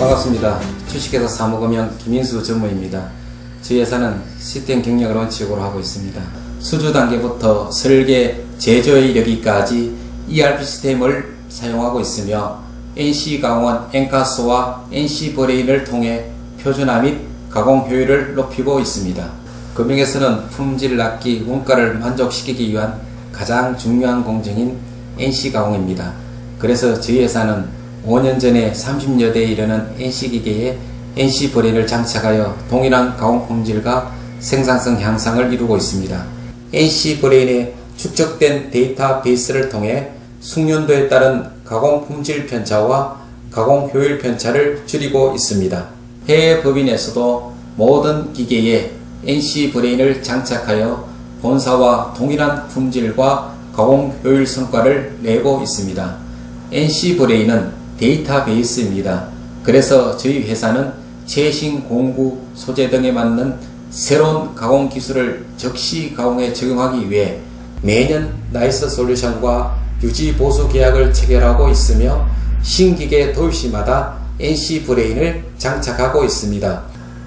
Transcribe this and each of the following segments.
반갑습니다. 주식회사 사무금융 김인수 전무입니다. 저희 회사는 시스템 경영을 원칙으로 하고 있습니다. 수주 단계부터 설계, 제조에 이르기까지 ERP 시스템을 사용하고 있으며 NC강원 엔카스와 NC브레인을 통해 표준화 및 가공 효율을 높이고 있습니다. 금융에서는 품질 낮기, 원가를 만족시키기 위한 가장 중요한 공정인 NC가공입니다. 그래서 저희 회사는 5년 전에 30여 대에 이르는 NC기계에 NC브레인을 장착하여 동일한 가공 품질과 생산성 향상을 이루고 있습니다. NC브레인에 축적된 데이터베이스를 통해 숙련도에 따른 가공 품질 편차와 가공 효율 편차를 줄이고 있습니다. 해외 법인에서도 모든 기계에 NC 브레인을 장착하여 본사와 동일한 품질과 가공 효율 성과를 내고 있습니다. NC 브레인은 데이터베이스입니다. 그래서 저희 회사는 최신 공구, 소재 등에 맞는 새로운 가공 기술을 즉시 가공에 적용하기 위해 매년 나이스 솔루션과 유지 보수 계약을 체결하고 있으며 신기계 도입 시마다 NC 브레인을 장착하고 있습니다.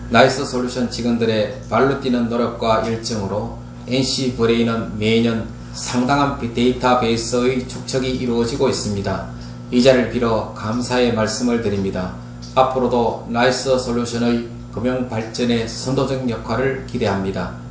나이스 솔루션 직원들의 발로 뛰는 노력과 열정으로 NC 브레인은 매년 상당한 데이터베이스의 축적이 이루어지고 있습니다. 이 자리를 빌어 감사의 말씀을 드립니다. 앞으로도 나이스 솔루션의 금융 발전에 선도적 역할을 기대합니다.